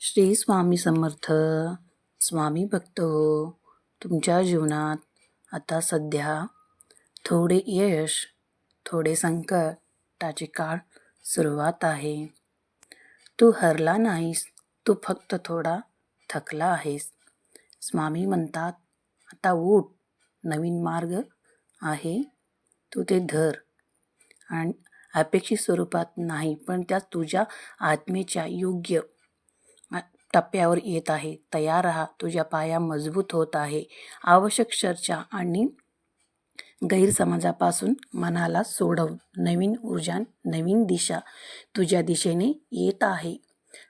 श्री स्वामी समर्थ. स्वामी भक्त हो. तुमच्या जीवनात आता सध्या थोडे यश थोडे संकटाची काळ सुरुवात आहे. तू हरला नाहीस तू फक्त थोडा थकला आहेस. स्वामी म्हणतात आता उठ नवीन मार्ग आहे. तू ते धर. आणि अपेक्षित स्वरूपात नाही पण त्या तुझ्या आत्मेच्या योग्य टप्प्यावर येत आहे. तयार राहा. तुझ्या पाया मजबूत होत आहे. आवश्यक चर्चा आणि गैरसमजापासून मनाला सोडवून नवीन ऊर्जा नवीन दिशा तुझ्या दिशेने येत आहे.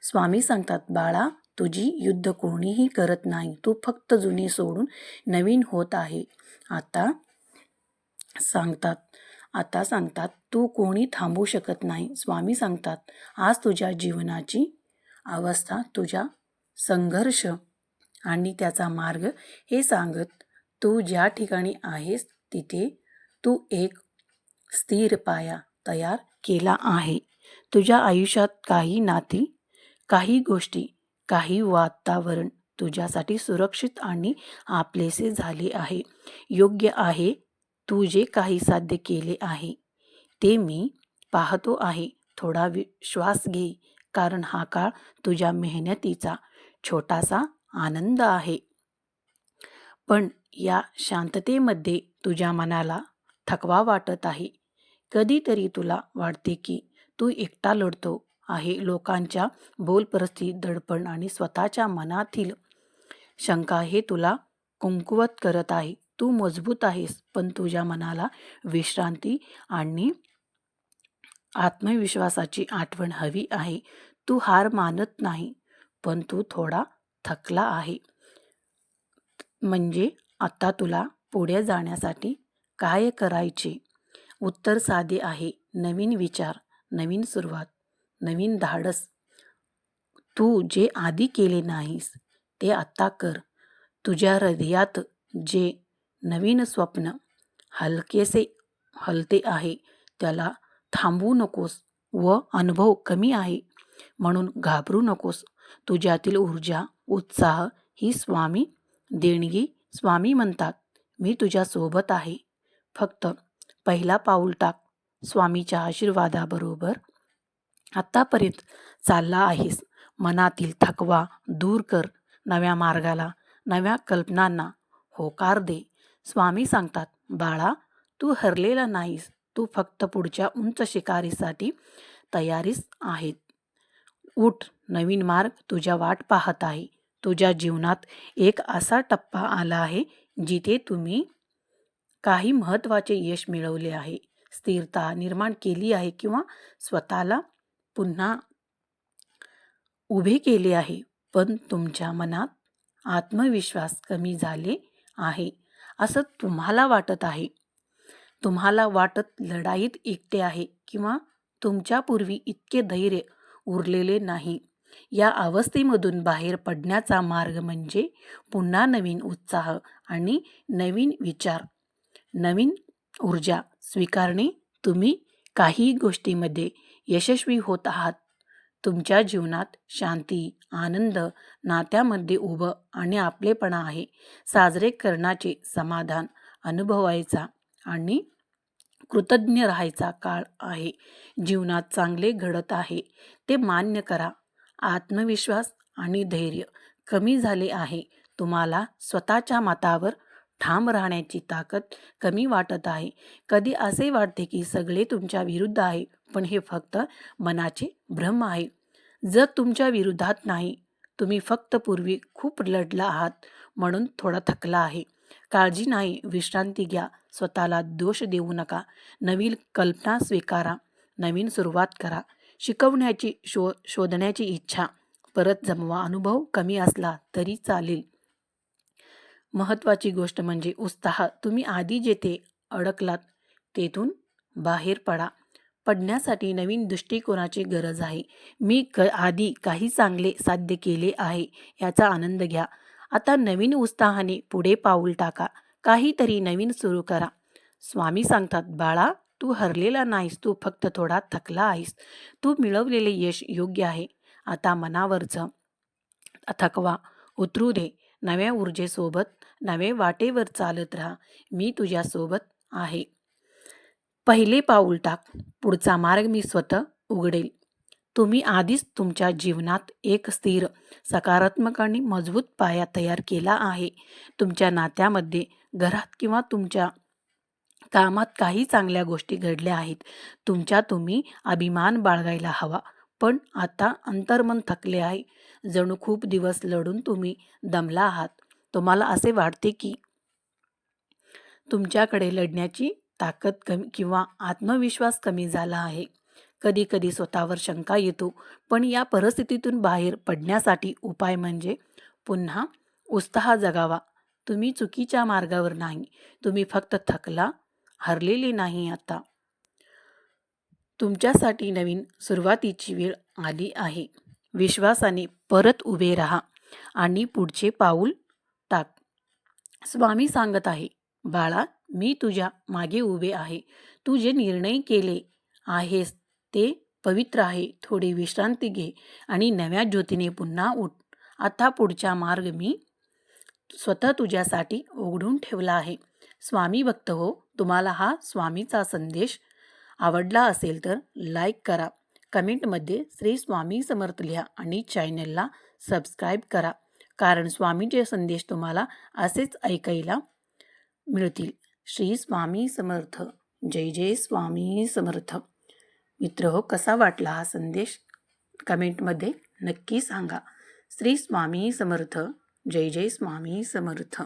स्वामी सांगतात बाळा तुझी युद्ध कोणीही करत नाही. तू फक्त जुने सोडून नवीन होत आहे. आता सांगतात आता सांगतात तू कोणी थांबू शकत नाही. स्वामी सांगतात आज तुझ्या जीवनाची अवस्था तुझ्या संघर्ष आणि त्याचा मार्ग हे सांगत तू ज्या ठिकाणी आहेस तिथे तू एक स्थिर पाया तयार केला आहे. तुझ्या आयुष्यात काही नाती काही गोष्टी काही वातावरण तुझ्यासाठी सुरक्षित आणि आपलेसे झाले आहे. योग्य आहे तू जे काही साध्य केले आहे ते मी पाहतो आहे. थोडा विश्वास घे. कारण हा काळ तुझ्या मेहनतीचा छोटासा आनंद आहे. पण या शांततेमध्ये तुझ्या मनाला थकवा वाटत आहे. कधीतरी तुला वाटते की तू एकटा लढतो आहे. लोकांच्या बोल परिस्थितीत दडपण आणि स्वतःच्या मनातील शंका हे तुला कुंकुवत करत आहे. तू मजबूत आहेस पण तुझ्या मनाला विश्रांती आणि आत्मविश्वासाची आठवण हवी आहे. तू हार मानत नाही पण तू थोडा थकला आहे. म्हणजे आता तुला पुढे जाण्यासाठी काय करायचे? उत्तर साधे आहे. नवीन विचार नवीन सुरुवात नवीन धाडस. तू जे आधी केले नाहीस ते आत्ता कर. तुझ्या हृदयात जे नवीन स्वप्न हलकेसे हलते आहे त्याला थांबवू नकोस व अनुभव कमी आहे. म्हणून घाबरू नकोस. तुझ्यातील ऊर्जा उत्साह ही स्वामी देणगी स्वामी म्हणतात. मी तुझ्यासोबत आहे. फक्त पहिला पाऊल टाक. स्वामीच्या आशीर्वादाबरोबर आत्तापर्यंत चालला आहेस. मनातील थकवा दूर कर. नव्या मार्गाला नव्या कल्पनांना होकार दे. स्वामी सांगतात बाळा तू हरलेला नाहीस. तू फक्त पुढच्या उंच शिकारीसाठी तयारीस आहेत उठ नवीन मार्ग तुझ्या वाट पाहत आहे. तुझ्या जीवनात एक असा टप्पा आला आहे जिथे तुम्ही काही महत्त्वाचे यश मिळवले आहे. स्थिरता निर्माण केली आहे किंवा स्वतःला पुन्हा उभे केले आहे पण तुमच्या मनात आत्मविश्वास कमी झाले आहे असं तुम्हाला वाटत आहे. तुम्हाला वाटत लढाईत एकटे आहे किंवा तुमच्यापूर्वी इतके धैर्य उरलेले नाही. या अवस्थेमधून बाहेर पडण्याचा मार्ग म्हणजे पुन्हा नवीन उत्साह आणि नवीन विचार. नवीन ऊर्जा स्वीकारणे. तुम्ही काही गोष्टीमध्ये यशस्वी होत आहात. तुमच्या जीवनात शांती आनंद नात्यामध्ये उभं आणि आपलेपणा आहे. साजरे करण्याचे समाधान अनुभवायचा आणि कृतज्ञ राहायचा काळ आहे. जीवनात चांगले घडत आहे. ते मान्य करा. आत्मविश्वास आणि धैर्य कमी झाले आहे. तुम्हाला स्वतःच्या मतावर ठाम राहण्याची ताकद कमी वाटत आहे. कधी असे वाटते की सगळे तुमच्या विरुद्ध आहे पण हे फक्त मनाचे भ्रम आहे. जर तुमच्या विरोधात नाही तुम्ही फक्त पूर्वी खूप लढला आहात म्हणून थोडा थकला आहे. काळजी नाही विश्रांती घ्या. स्वतःला दोष देऊ नका. नवीन कल्पना स्वीकारा. नवीन सुरुवात करा. शिकवण्याची शो शोधण्याची इच्छा. परत जमवा. अनुभव कमी असला तरी चालेल. महत्त्वाची गोष्ट म्हणजे उत्साह. तुम्ही आधी जेथे अडकलात तेथून बाहेर पडा. पडण्यासाठी नवीन दृष्टिकोनाची गरज आहे. मी क आधी काही चांगले साध्य केले आहे याचा आनंद घ्या. आता नवीन उत्साहाने पुढे पाऊल टाका. काहीतरी नवीन सुरू करा. स्वामी सांगतात बाळा तू हरलेला नाहीस. तू फक्त थोडा थकला आहेस. तू मिळवलेले यश योग्य आहे. आता मनावरचं थकवा. उतरू दे. नव्या ऊर्जेसोबत नवे वाटेवर चालत राहा. मी तुझ्यासोबत आहे. पहिले पाऊल टाक. पुढचा मार्ग मी स्वतः उघडेल. तुम्ही आधीच तुमच्या जीवनात एक स्थिर सकारात्मक आणि मजबूत पाया तयार केला आहे. तुमच्या नात्यामध्ये घरात किंवा तुमच्या कामात काही चांगल्या गोष्टी घडल्या आहेत. तुमच्या तुम्ही अभिमान बाळगायला हवा पण आता अंतर्मन थकले आहे. जणू खूप दिवस लढून तुम्ही दमला आहात. तुम्हाला असे वाटते की तुमच्याकडे लढण्याची ताकद कमी किंवा आत्मविश्वास कमी झाला आहे. कधी कधी स्वतःवर शंका येतो. पण या परिस्थितीतून बाहेर पडण्यासाठी उपाय म्हणजे पुन्हा उत्साह जगावा. तुम्ही चुकीच्या मार्गावर नाही. तुम्ही फक्त थकला हरलेले नाही आता. तुमच्यासाठी नवीन सुरुवातीची वेळ आली आहे. विश्वासाने परत उभे राहा आणि पुढचे पाऊल टाक. स्वामी सांगत आहे बाळा मी तुझ्या मागे उभे आहे. तू जे निर्णय केले आहेस ते पवित्र आहे. थोडी विश्रांती घे आणि नव्या ज्योतीने पुन्हा उठ. आता पुढचा मार्ग मी स्वतः तुझ्यासाठी उघडून ठेवला आहे. स्वामी भक्त हो तुम्हाला हा स्वामीचा संदेश आवडला असेल तर लाईक करा. कमेंटमध्ये श्री स्वामी समर्थ लिहा आणि चॅनलला सबस्क्राईब करा. कारण स्वामीचे संदेश तुम्हाला असेच ऐकायला मिळतील. श्री स्वामी समर्थ. जय जय स्वामी समर्थ. मित्र हो कसा वाटला हा संदेश? कमेंटमध्ये नक्की सांगा. श्री स्वामी समर्थ. जय जय स्वामी समर्थ.